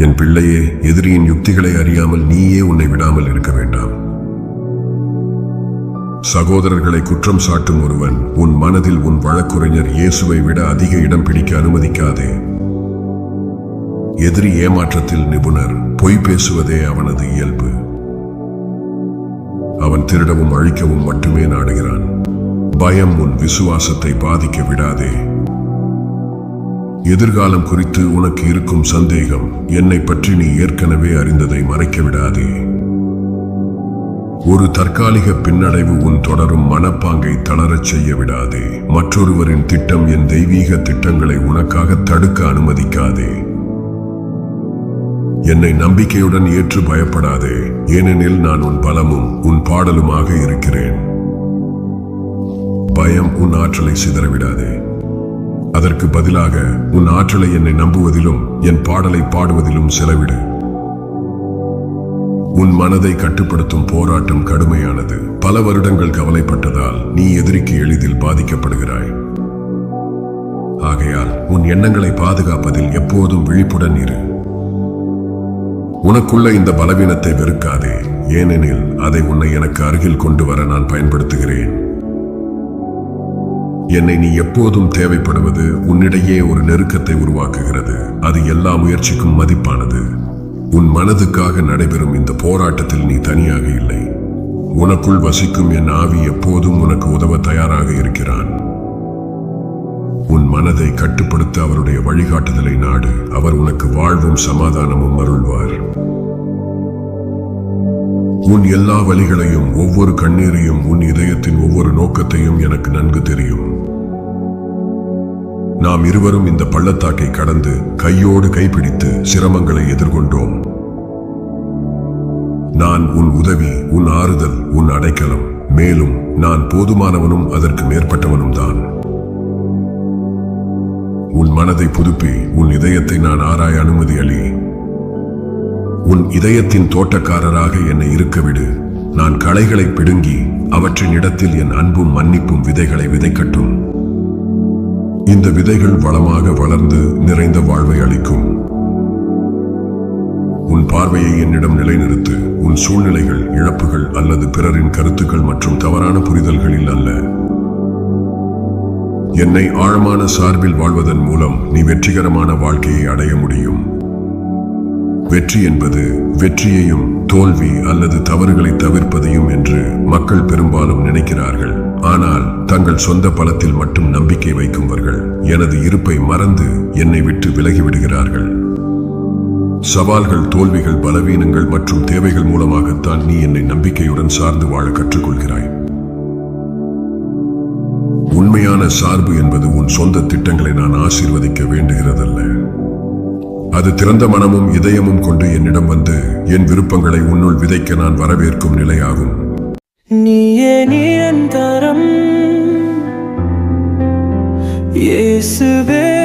என் பிள்ளையே எதிரியின் யுக்திகளை அறியாமல் நீயே உன்னை விடாமல் இருக்க வேண்டாம். சகோதரர்களை குற்றம் சாட்டும் ஒருவன் உன் மனதில் உன் வழக்குரைஞர் இயேசுவை விட அதிக இடம் பிடிக்க அனுமதிக்காதே. எதிரி ஏமாற்றத்தில் நிபுணர் பொய் பேசுவதே அவனது இயல்பு. அவன் திருடவும் அழிக்கவும் மட்டுமே நாடுகிறான். பயம் உன் விசுவாசத்தை பாதிக்க விடாதே. எதிர்காலம் குறித்து உனக்கு இருக்கும் சந்தேகம் என்னை பற்றி நீ ஏற்கனவே அறிந்ததை மறைக்க விடாதே ஒரு தற்காலிக பின்னடைவு உன் தொடரும் மனப்பாங்கை தளரச் செய்ய விடாதே மற்றொருவரின் திட்டம் என் தெய்வீக திட்டங்களை உனக்காக தடுக்க அனுமதிக்காதே. என்னை நம்பிக்கையுடன் ஏற்று பயப்படாதே. ஏனெனில் நான் உன் பலமும் உன் பாடலுமாக இருக்கிறேன். பயம் உன் ஆற்றலை சிதறவிடாதே. அதற்கு பதிலாக உன் ஆற்றலை என்னை நம்புவதிலும் என் பாடலை பாடுவதிலும் செலவிடு. உன் மனதை கட்டுப்படுத்தும் போராட்டம் கடுமையானது. பல வருடங்கள் கவலைப்பட்டதால் நீ எதிரிக்கு எளிதில் பாதிக்கப்படுகிறாய். ஆகையால் உன் எண்ணங்களை பாதுகாப்பதில் எப்போதும் விழிப்புடன் இரு. உனக்குள்ள இந்த பலவீனத்தை வெறுக்காதே. ஏனெனில் அதை உன்னை எனக்கு அருகில் கொண்டு வர நான் பயன்படுத்துகிறேன். என்னை நீ எப்போதும் தேவைப்படுவது உன்னிடையே ஒரு நெருக்கத்தை உருவாக்குகிறது. அது எல்லா முயற்சிக்கும் மதிப்பானது. உன் மனதுக்காக நடைபெறும் இந்த போராட்டத்தில் நீ தனியாக இல்லை. உனக்குள் வசிக்கும் என் ஆவி எப்போதும் உனக்கு உதவ தயாராக இருக்கிறான். உன் மனதை கட்டுப்படுத்த அவருடைய வழிகாட்டுதலை நாடு. அவர் உனக்கு வாழ்வும் சமாதானமும் அருள்வார். உன் எல்லா வழிகளையும் ஒவ்வொரு கண்ணீரையும் உன் இதயத்தின் ஒவ்வொரு நோக்கத்தையும் எனக்கு நன்கு தெரியும். நாம் இருவரும் இந்த பள்ளத்தாக்கை கடந்து கையோடு கைப்பிடித்து சிரமங்களை எதிர்கொண்டோம். நான் உன் உதவி உன் ஆறுதல் உன் அடைக்கலம். மேலும் நான் போதுமானவனும் அதற்கு மேற்பட்டவனும் தான். உன் மனதை புதுப்பி உன் இதயத்தை நான் ஆராய அனுமதி அளி. உன் இதயத்தின் தோட்டக்காரராக என்னை இருக்கவிடு நான் களைகளை பிடுங்கி அவற்றின் இடத்தில் என் அன்பும் மன்னிப்பும் விதைகளை விதைக்கட்டும். இந்த விதைகள் வளமாக வளர்ந்து நிறைந்த வாழ்வை அளிக்கும். உன் பார்வையை என்னிடம் நிலைநிறுத்து உன் சூழ்நிலைகள் இழப்புகள் அல்லது பிறரின் கருத்துக்கள் மற்றும் தவறான புரிதல்களில் அல்ல. என்னை ஆழமான சார்பில் வாழ்வதன் மூலம் நீ வெற்றிகரமான வாழ்க்கையை அடைய முடியும். வெற்றி என்பது வெற்றியையும் தோல்வி அல்லது தவறுகளை தவிர்ப்பதையும் என்று மக்கள் பெரும்பாலும் நினைக்கிறார்கள். ஆனால் தங்கள் சொந்த பலத்தில் மட்டும் நம்பிக்கை வைக்கும்வர்கள் எனது இருப்பை மறந்து என்னை விட்டு விலகி விடுகிறார்கள் சவால்கள் தோல்விகள் பலவீனங்கள் மற்றும் தேவைகள் மூலமாகத்தான் நீ என்னை நம்பிக்கையுடன் சார்ந்து வாழ கற்றுக்கொள்கிறாய். உண்மையான சார்பு என்பது உன் சொந்த திட்டங்களை நான் ஆசீர்வதிக்க வேண்டுகிறதல்ல. அது திறந்த மனமும் இதயமும் கொண்டு என்னிடம் வந்து என் விருப்பங்களை உன்னுள் விதைக்க நான் வரவேற்கும் நிலையாகும். നീയേ നിരന്തരം യേശുവേ